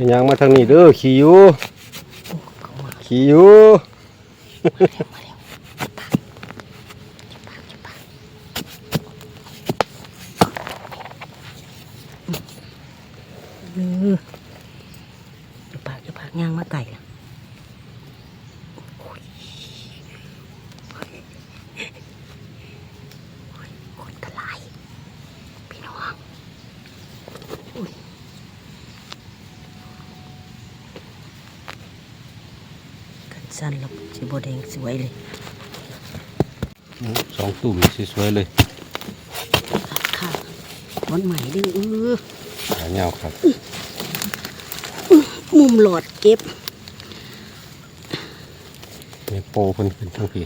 ยังมาทางนี้เด้อขี่อยู่ขี่อยู่ แล้วมาแล้วจะปากจะปากจะปากเออจะปากจะปากย่างมาไก่ละโอ้ยโอ้ยโอ้ยคนตะไลายพี่น้องอุ้ย กันสั้นแล้วสิบแดงสวยเลยสองตุ่มสวยๆเลยค่ะวันใหม่ดื้อเออหาเงาครับ มุมหลอดเก็บนี่โปเพิ่นขึ้นทั้งพี่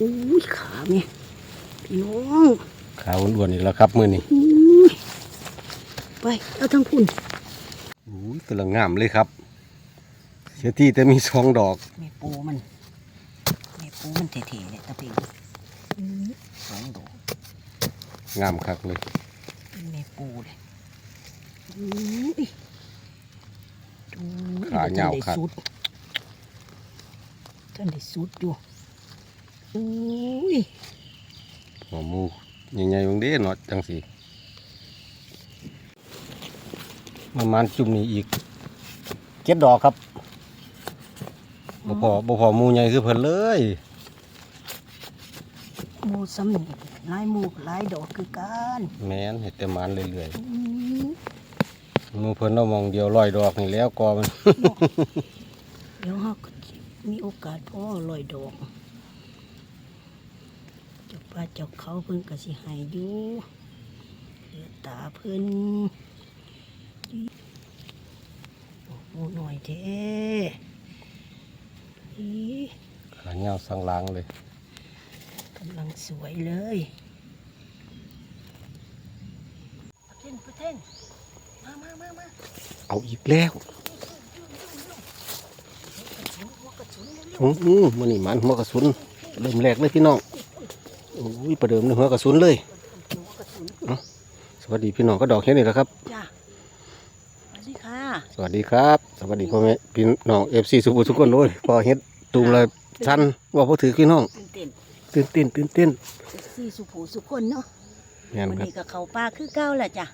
อุ้ยขาแม่พี่น้องขาวอ้วนๆอีกแล้วครับมื้อนี้อุ้ยไปเอาทั้งพุ่นอุ้ยกำลังงามเลยครับเสียที่แต่มีสองดอกแม่ปูมันแม่ปูมันเท่ๆเนี่ยตะเพียงอื้อสองดอกงามคักเลยเป็นแม่ปูเลยอุ้ยดูขาเหงาครับท่นได้สุดท่านได้สุดอยู่อุ้ยหัวหมูใหญ่ๆบางเด้เนาะจังสิประมาณจุ่มนี้อีกเก็ดดอกครับ บ่พอบ่พอหมูใหญ่คือเพิ่นเลยหมูสำนีลายหมูลายดอกคือกันแม่นเห็ดแต่มันเรื่อยอื้อๆหมูเพิ่นเอามองเดียวร้อยดอกนี่แล้วก็มันเดี๋ยวเราก็มีโอกาสพ่อลอยดอกเจ้าป้าเจ้าเขาเพิ่นก็สิใหายอยู่เหลือตาเพิ่นโอ้โหหน่อยเท่ อีขาเหงาสังลางเลยกำลังสวยเลยประเทนประเทนมามามามาเอาอีกแล้วหัวกระสุนเร็วอืออือมันนี่มันหัวกระสุนเริ่มแรกเลยพี่น้องอุ้ยประเดิมเลยหัวกระสุนเลยๆหัวกระสุนสวัสดีพี่น้องก็ดอกแค่นี้แหละครับจ้า สวัสดีค่ะสวัสดีครับ สวัสดีพ่อแม่พี่น้องเอฟซีสุขุมสุขคนเลยพอเฮ็ดตูมเลยชันว่าพอถือพี่น้องตื่นเต้นตื่นเต้นตื่นเต้นสี่สุผูสุคนเนาะแม่นวันครับนี้ก็เขาปลาคือเก้าแหละจ้ะ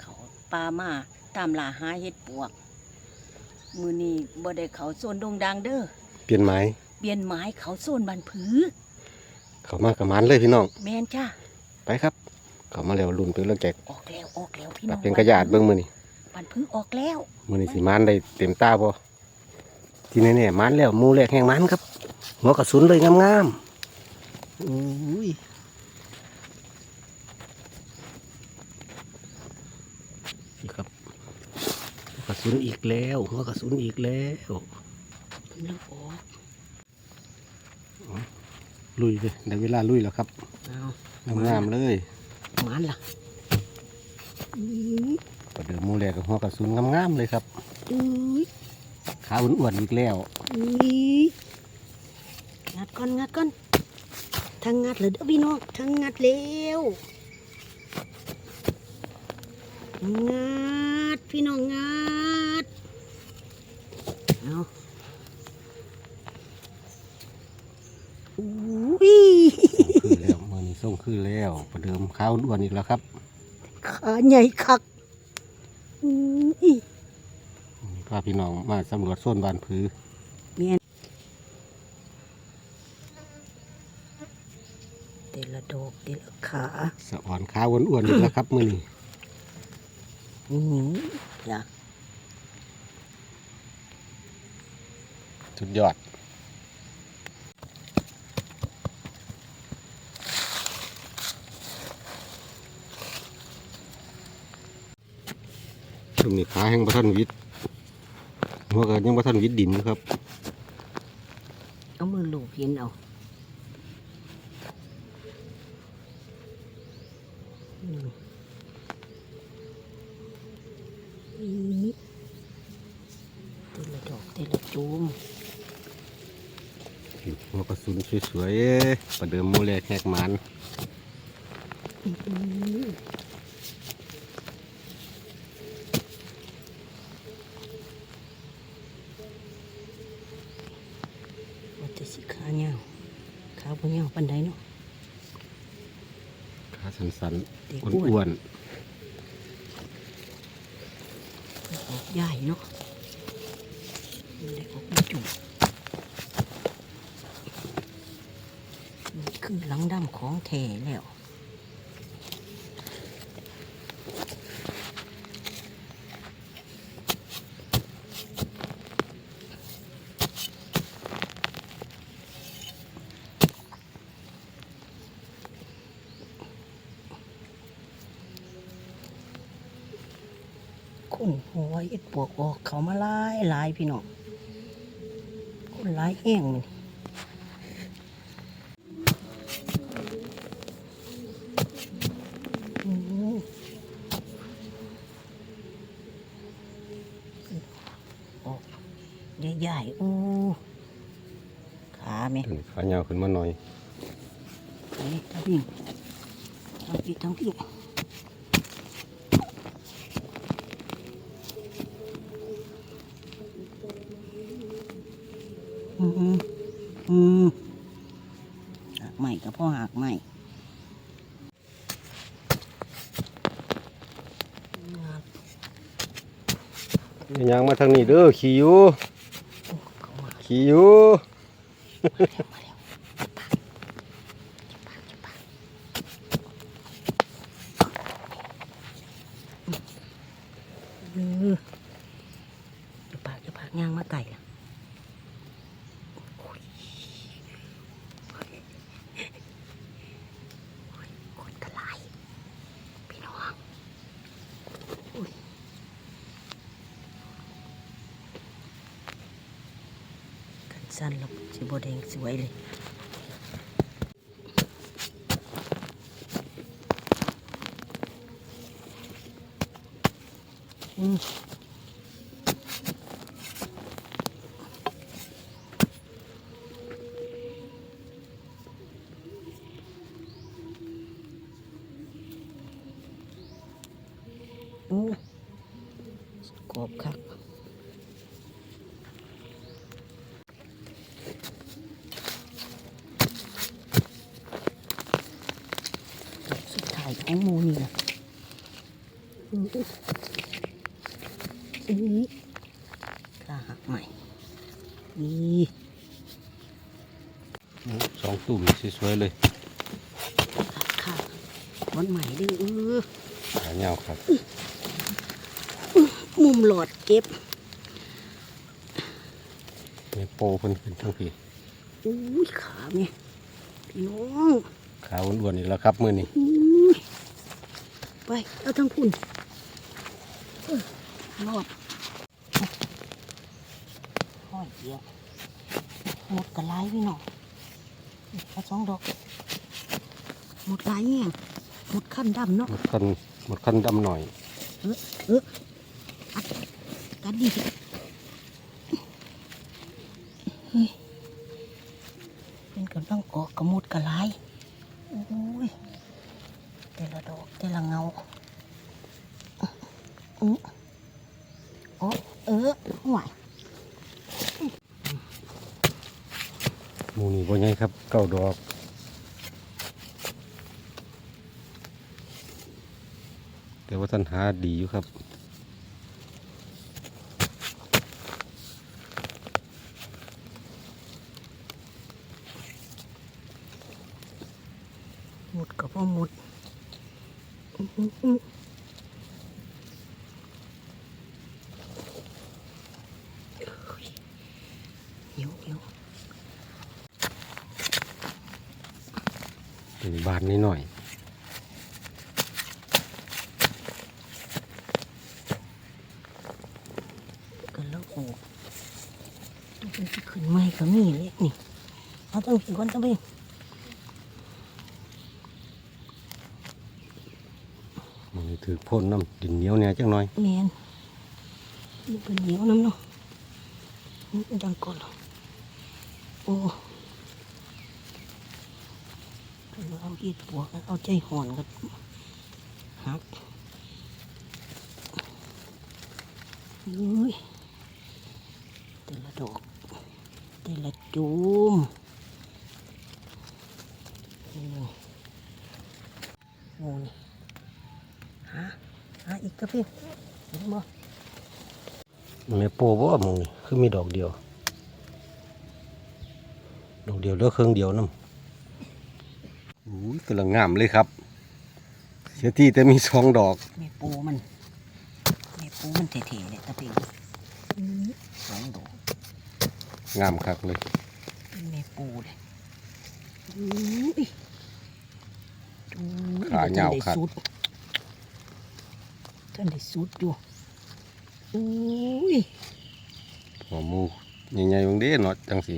เขาปลามาตามล่าหาเห็ดปวก มือนี้บ่ได้เขาโซนดงดังเด้อเปลี่ยนไม้เปลี่ยนไม้เขาโซนบันผือ เขามากับมันเลยพี่น้องแมนจ้าไปครับ เขามาแล้วลุ่นเป็นเรื่องแจกออกแล้วออกแล้วพี่ปน้รัอบงเป็นกระยาดเบิ้งมือนี่ บันผือออกแล้วมือนี่สิมันได้เต็มตาพอที่แน่ๆมันแล้วหมูแรกแห่งมันครับหัวกระสุนเลยงามๆอุ้ยนี่ครับหัวกระสุนอีกแล้วหัวกระสุนอีกแล้วกำลังออกลุยเลยได้เวลาลุยแล้วครับเอางามๆเลยหมันล่ะอื้อ ประเดิมหมูแรกกับหัวกระสุนงามๆเลยครับอื้อขาอ้วนๆอีกแล้วอื้องัดก่อนงัดก่อนทางงัดเลยเด้อพี่น้องทางงัดเร็วงัดพี่น้องงัดเอาอุ้ยคือแล้วมือนี้ส่งคือแล้ว ประเดิมขาอ้วนๆอีกแล้วครับขาใหญ่คัก อุ้ยพาพี่น้องมาสำรวจโซนบ้านผือเมียนเตละดอกเตละขาสะอ่อนขาอ้วนๆอีกแล้วครับมือนี้อือหือจ้ะสุดยอด ช่วงนี้ขาแห้งประทันวิทย์หัวก็ยังประทันวิทย์ดินอยู่ครับ เอามือลูบเห็นเอาอืมอีเตละดอกเตละจูมหัวกระสุนสวยๆประเดิมหมูแลแหกมัน ขาเงาขาพวกเงาปันไดเนาะขาสันสันอ้วนๆใหญ่เนาะเด็ออกมาจุขึ้นหลังดำของเท้แล้ว คนหัวเอ็ดปวกออกเขามาหลายหลายพี่น้องคนหลายแห้งมันอืมออกใหญ่ๆอู้ขาไหมๆขายาวขึ้นมาหน่อยไปทั้งพี่ทั้งพี่ทั้งพี่อืมอืมหักใหม่กับพ่อหักใหม่ ยางมาทางนี้เด้อขี่อยู่ขี่อยู่ มาแล้วเออจะปากจะปากย่างมาไก่ละโอ้ยโอ้ยโคตรกระไรพี่น้องโอ้ย สั้นหรอกสีบัวแดงสวยเลยอืม ของหมูนี่นะอืออือขาหักใหม่นี่สองตุ่มสวยๆเลยขาขาวันใหม่เด้อเออขายาวครับ มุมหลอดเก็บมีโปเพิ่นขึ้นทั้งพี่อุ้ยขาเนี่ยพี่น้องขาอ้วนๆอีกแล้วครับมื้อนี้อุ้ย ไปเอาทั้งพุ่นเออรอบห้อยเดียวหมดกระไรพี่น้องนี่เอาสองดอก หมดไรเนี่ยหมดขั้นดำเนาะหมดคันหมดคันดำหน่อย เออเอออัดกันดีเฮ้ยเป็นกำลังออกกระมุดกระไรโอ้ยแต่ ละดอกแต่ละเงาอือโอ้เออห่วยหมูนี่บ่ใหญ่ครับเก้าดอกแต่ว่าท่านหาดีอยู่ครับหมดกับพ่อหมด เป็นบานนิดหน่อยกันแล้วโอ้มันจะขึ้นไม่ก็มีเล็กนี่เอาต้องกินก่อนต้องไป หมัน ถือพ่นน้ำดินเหนียวเนี่ยจังหน่อยแมนนี่เป็นเหนียวน้ำเนาะนี่เป็นดังก่อนโอ้เอาอีดปวกเอาใจห่อนกันหักอุ้ยแต่ละดอกแต่ละจูมโอืมงูนี่ห หาอีกกระเพียเห็นบ่แม่โปบ่หมึงนี่คือมีดอกเดียว ดอกเดียวเหลือเครื่องเดียวนํอุ้ยกำลังงามเลยครับเสียที่แต่มีสองดอกแม่ปูมันแม่ปูมันเท่ๆเนี่ยตะเพียงอื้อสองดอกงามคักเลยเป็นแม่ปูเลยอุ้ยดูขาเหยาวคัก ท่านได้สุดอยู่อุ้ยหัวหมูใหญ่ๆบางเด้เนาะจังสิ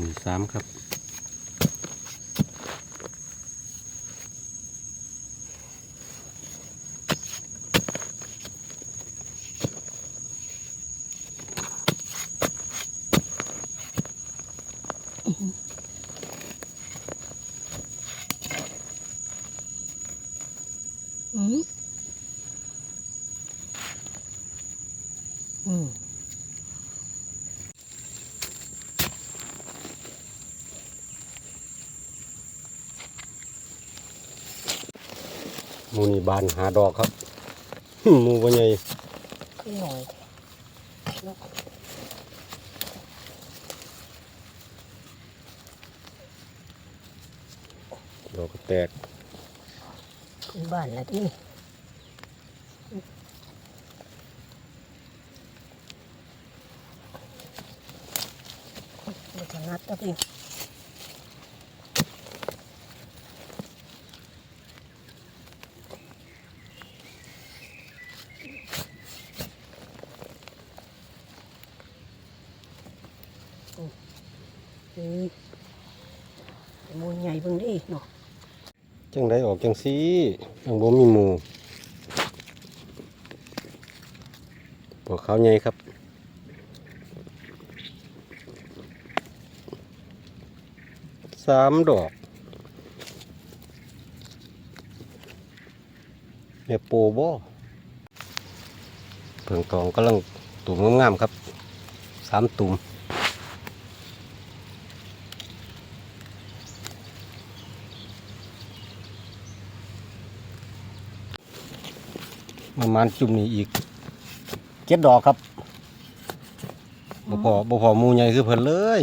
มีสามครับอืมอืม มูนี่บานหาดอกครับหมูว่าไงขึ้นหน่อยเนาะดอกก็แตกขึ้นบ้านแล้วที่มันจะงัดตะเพียงอืมมูลใหญ่เบิ่งดิเนาะ จังได้ออกจังสียังบ่มีหมูพวกเขาใหญ่ครับสามดอกแม่โปบ่เพิ่งตองกำลังตุ่มงามๆครับสามตุ่ม ประมาณจุ่มนี้อีกเจ็ดดอกครับบ่พอบ่พอหมูใหญ่คือเพิ่นเลย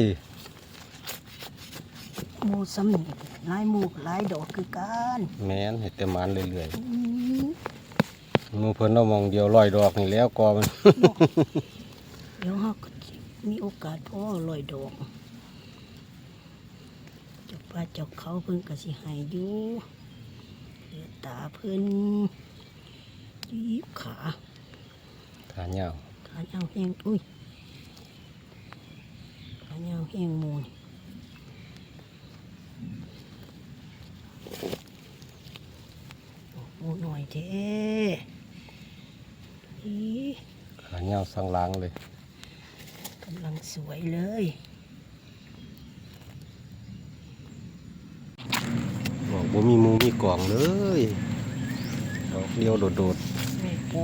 หมูสำนีหลายหมูหลายดอกคือกันแม่นเห็ดแต่มันเรื่อยอืมๆหมูเพิ่นเอามองเดียวร้อยดอกนี่แล้วกอมันเดี๋ยวเราก็สิมีโอกาสพ่อลอยดอกเจ้าป้าเจ้าเขาเพิ่นก็สิใหายอยู่เหลือตาเพิ่น ยีบขาขายาวขาเงาแห้งอุ้ยขาเงาแห้งหมูนโอ้หมูหน่อยเท่อีขายาวสังลางเลยกำลังสวยเลยบอกบ่มีหมูมีกล่องเลย ดอกเดียวโดดแม่ปู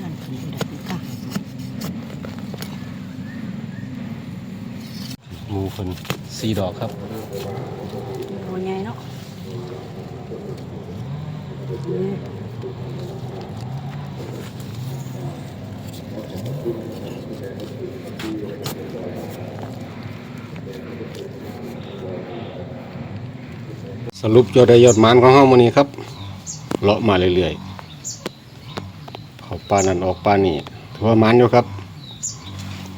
ดันขึ้นดันขึ้นค่ะๆหมูเพิ่นสี่ดอกครับ โอ้ใหญ่เนาะอื สรุปยอดได้ยอดมันของเฮามื้อนี้ครับเลาะมาเรื่อยๆเขาป่านั่นออกป่านี่ถือว่ามันอยู่ครับ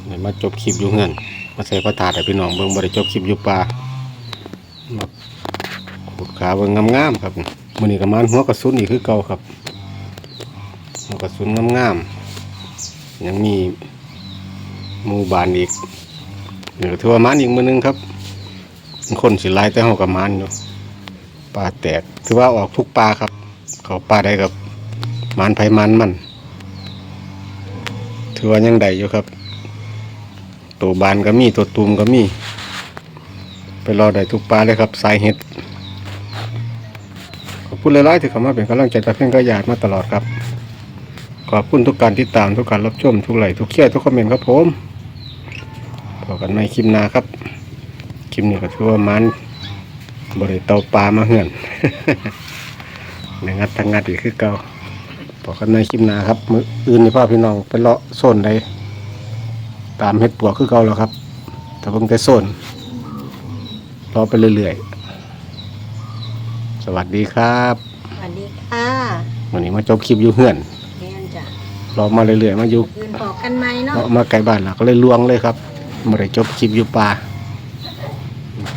นี่มาจบคลิปอยู่เฮือนมาใส่ประทาดให้พี่น้องเบิ่งบ่ได้จบคลิปอยู่ป่ามาขุดขาเบิ่งงามๆครับมื้อนี้ก็หมันหัวกระสุนอีกคือเก่าครับหัวกระสุนงามๆยังมีหมู่บ้านอีกนี่ก็ถือว่ามันอีกมื้อนึงครับคนสิหลายแต่เฮาก็หมันอยู่ ปลาแตกถือว่าออกทุกปลาครับ เขาปลาได้กับมันไผ่มันมัน ถือว่ายังได้อยู่ครับ ตัวบานก็มีตัวตูมก็มี ไปรอได้ทุกปลาเลยครับสายเห็ดขอบคุณหลายๆที่เข้ามาเป็นกำลังใจตะเพ่งก็อยากมาตลอดครับ ขอบคุณทุกการติดตามทุกการรับชมทุกไลค์ทุกแชร์ทุกคอมเมนต์ครับผมพบกันในคลิปหน้าครับ คลิปนี้ก็ถือว่ามัน บริเตาปลามาเหือนในงัดทางงัดอีกคือเก่าพบกันในคลิปหน้าครับมืออื่นนี่พ่อพี่น้องไปเลาะโซนใดตามเห็ดปวกคือเก่าแล้วครับ แต่เพิ่งแต่โซนรอไปเรื่อยๆ สวัสดีครับสวัสดีค่ะวันนี้มาจบคลิปอยู่เหือนแม่นจ้ะรอมาเรื่อยๆมาอยู่คืนพอกันไหมเนาะเลาะมาไกลบ้านเราก็เลยลวงเลยครับมาได้จบคลิปอยู่ป่า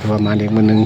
ตัวมาเด็กมือหนึง